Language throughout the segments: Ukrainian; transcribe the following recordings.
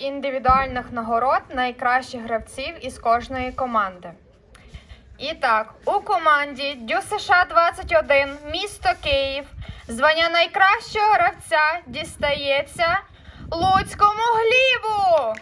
індивідуальних нагород найкращих гравців із кожної команди. І так, у команді ДЮСШ 21 місто Київ. Звання найкращого гравця дістається Луцькому глібу.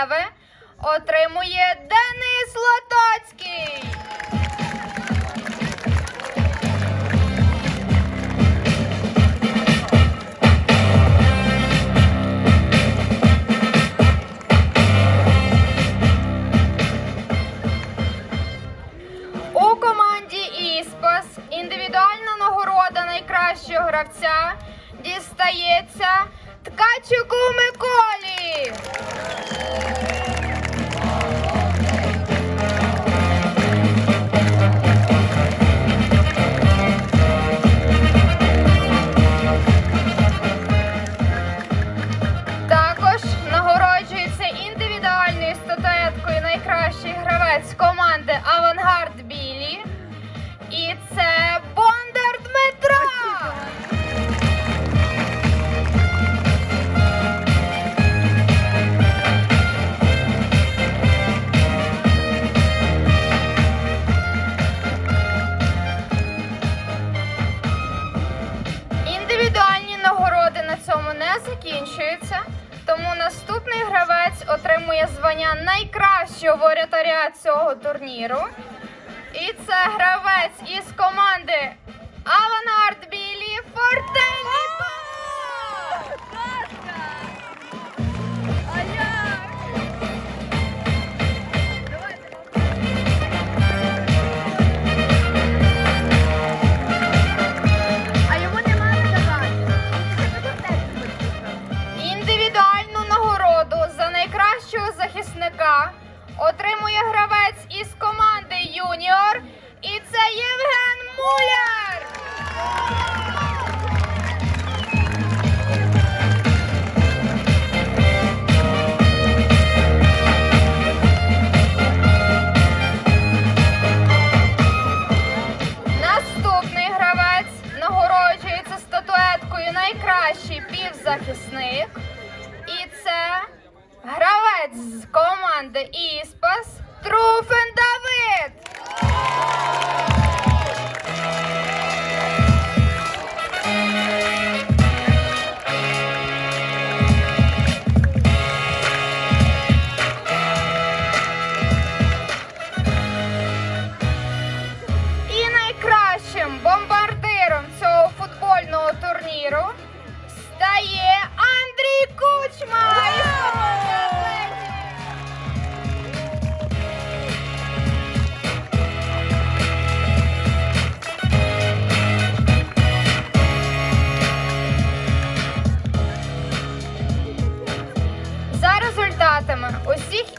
Королеви отримує Денис.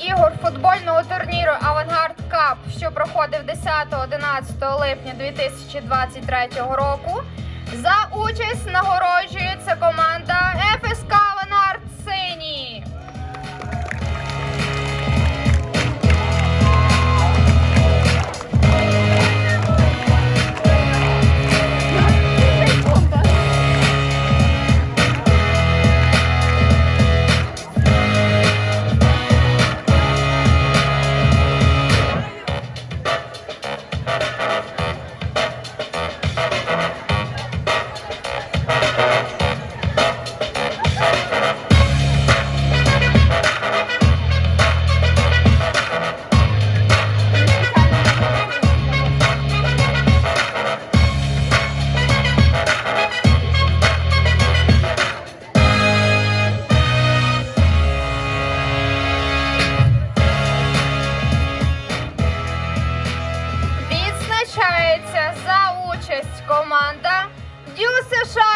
Ігор футбольного турніру Авангард Кап, що проходив 10-11 липня 2023 року. За участь нагороджується команда ФСК Авангард Сині. você?